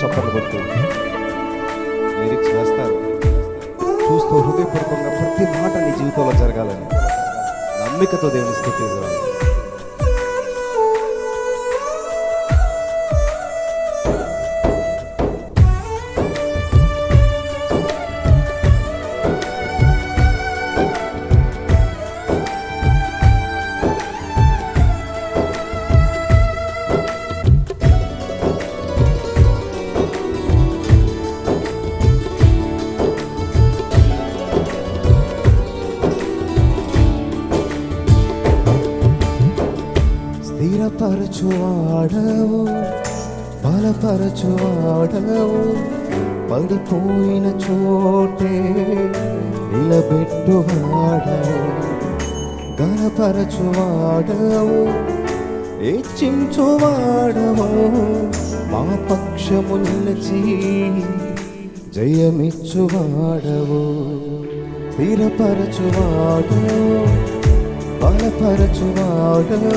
చప్పట్లు కొట్టు లిరిక్స్ వేస్తారు చూస్తూ హృదయపూర్వకంగా ప్రతి మాట నీ జీవితంలో జరగాలని నమ్మికతో దేవుని స్థితి స్థిరపరచువాడవు బలపరచువాడవు. పడిపోయిన చోటే నిలబెట్టువాడవు గణపరచువాడవు హెచ్చించువాడవు మా పక్షము నిలిచి జయమిచ్చువాడవు. స్థిరపరచువాడవు బలపరచువాడవు.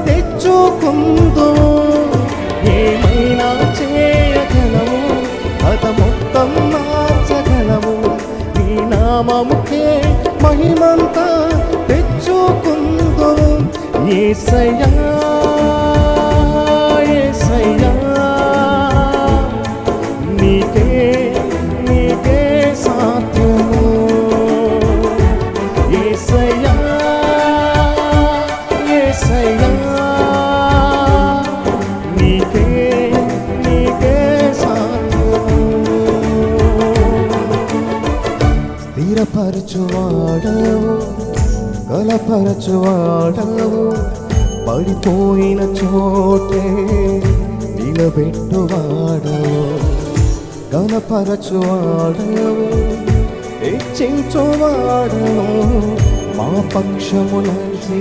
ఏసయ్యా ఏసయ్యా నీకే నీకే సాధ్యము యేసయ్యా యేసయ్యా నీకే నీకే సాధ్యము స్థిరపరచువాడవు గలపరచువాడవు పడిపోయిన చోటే నిలబెట్టువాడవు గణపరచువాడవు హెచ్చించువాడవు మా పక్షము నుంచి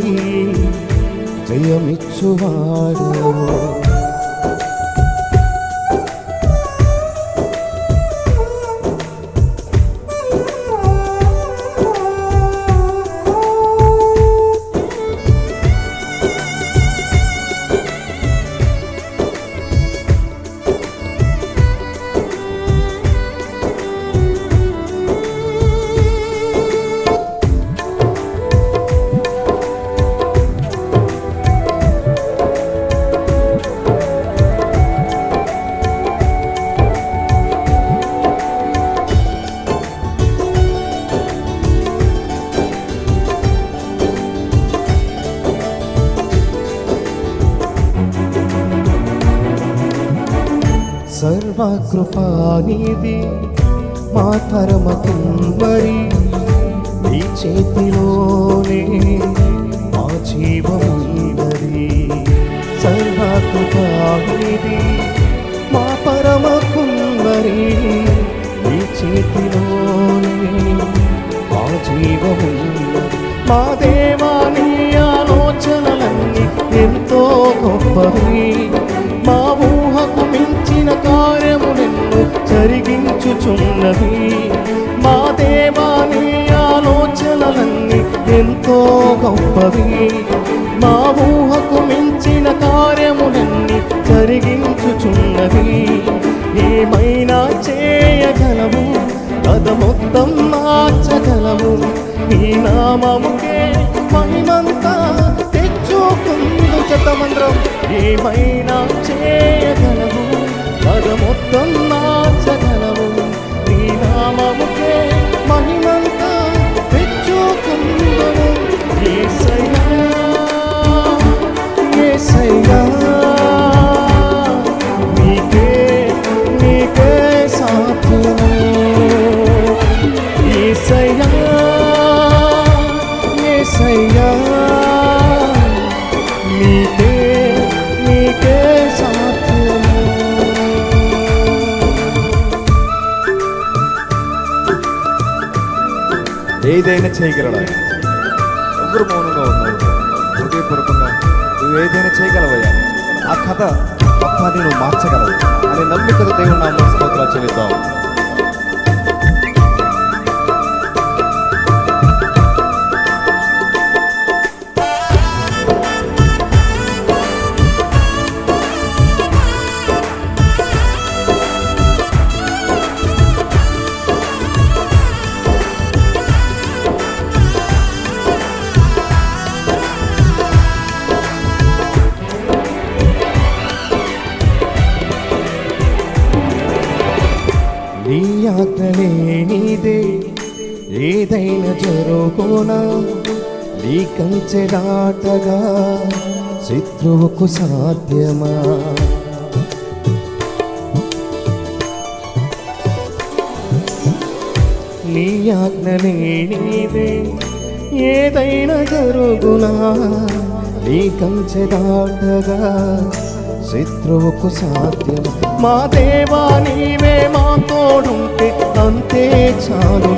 జయమిచ్చువాడవు సర్వకృపానిది మా పరమ కుమ్మరి నీ చేతిలోనే మా జీవమున్నది సర్వకృపానిది మా పరమ కుమ్మరి నీ చేతిలోనే మా జీవమున్నది మా దేవాని ఆలోచనలన్నీ ఎంతో గొప్పవి. కార్యము నిన్ను జరిగించుచున్నది. మా దేవాని ఆలోచనలన్నీ ఎంతో గొప్పవి. మా ఊహకు మించిన కార్యములన్నీ జరిగించుచున్నది. ఏమైనా చేయగలవు? కథ మొత్తం మార్చగలవు. నీ నామముకే మహిమంతా తెచ్చుకుందు చెత్తమంత్రం ఏమైనా చేయగలవు? పద మొత్తం ఏదైనా చేయగలడు? ఆయన ఎవరు మౌనంగా ఉన్నారు. హృదయపూర్వకంగా నువ్వు ఏదైనా చేయగలవయ్యా? ఆ కథ మొత్తాన్ని నువ్వు మార్చగలవు అనే నమ్మికతో దేవుడు నామ స్తోత్రాలు చెల్లిద్దాం. నీ నీదే ఏదైనా జరుగునా? నీ కంచె దాటగా శత్రువుకు సాధ్యమా? నీ ఆజ్ఞలే నీదే ఏదైనా జరుగునా? నీ కంచె దాటగా శత్రువుకు సాధ్యం మా దేవా నీవే మా తోడుంటే అంతే చాలు.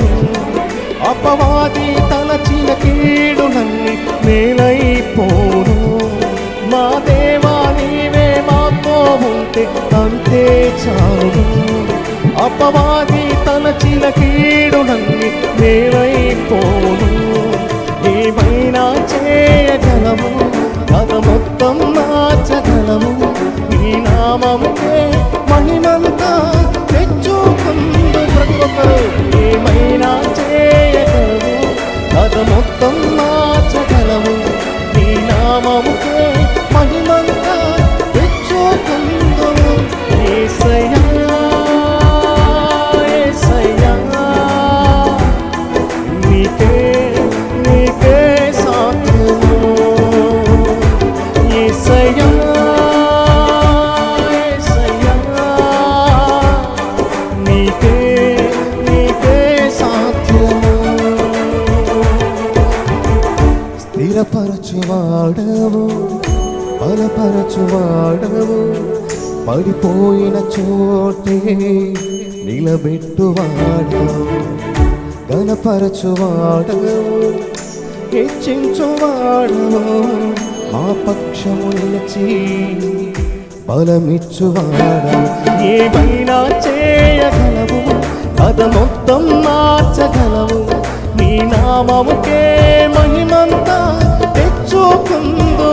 అపవాది తలచిన కీడు కీడులన్నీ మేలైపోను. మా దేవా నీవే మాతో ఉంటే అంతే చాలు. అపవాది తలచిన కీడు కీడులన్నీ మేలైపోను. ఏమైనా చేయగలము? కథ మొత్తం మార్చగలము నీ నామముకే మహిమంతా తెచ్చుకుందు ప్రతి ఒక్కరు. ఏమైనా చేయగలము? కథ మొత్తం మార్చగలము. నీ నామముకే బలపరచువాడవు. బలపరచువాడవు. పడిపోయిన చోటే నిలబెట్టువాడవు. గణపరచువాడవు హెచ్చించువాడవు. మా పక్షము నిలిచి బలమిచ్చువాడవు. ఏమైనా చేయగలవు? కథ మొత్తం మార్చగలవు. నీ నామముకే మహిమంతా తెచ్చుకుందు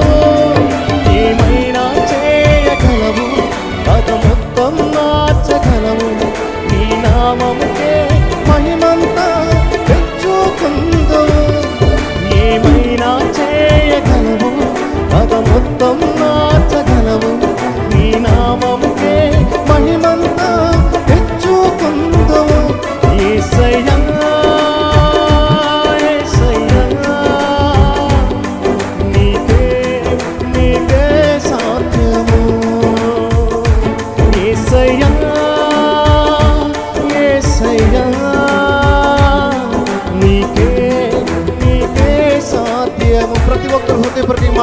ఏమైనా చేయగలవు? కథ మొత్తం నా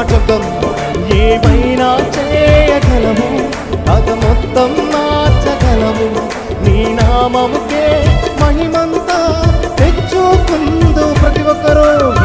హృదయపూర్వక ఏమైనా చేయగలము? అది మొత్తం మార్చగలము. నీ నామముకే మహిమంతా తెచ్చుకుందు ప్రతి ఒక్కరూ.